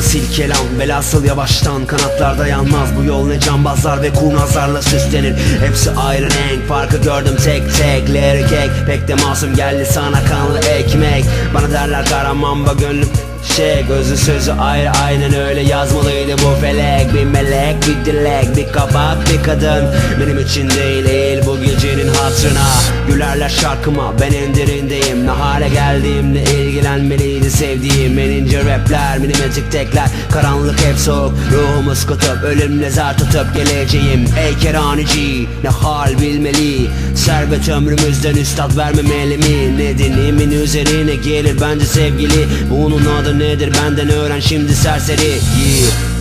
Yoldan silkelan Belasıl yavaştan kanatlarda yanmaz. Bu yol ne cambazlar ve kurnazlarla süslenir. Hepsi ayrı renk farkı gördüm tek tek. Lirik ek pek de masum geldi sana kanlı ekmek. Bana derler kara mamba gönlüm şey Gözü sözü ayrı aynen öyle yazmalıydı bu felek. Bir melek bir dilek bir kabak bir kadın. Benim için değil değil bu gecenin hatırına Gülerler şarkıma ben en derindeyim. Ne hale geldiğimle ilgilenmeliydi sevdiğim. Menince rapler milimetrik tekler. Karanlık hep soğuk ruhumuz kutup Ölümle zar tutup geleceğim. Ey keranici ne hal bilmeli? Servet ömrümüzden üstad vermemeli mi? Nedenimin üzerine gelir bence sevgili? Bunun adı nedir? Benden öğren şimdi serseri. Yeah.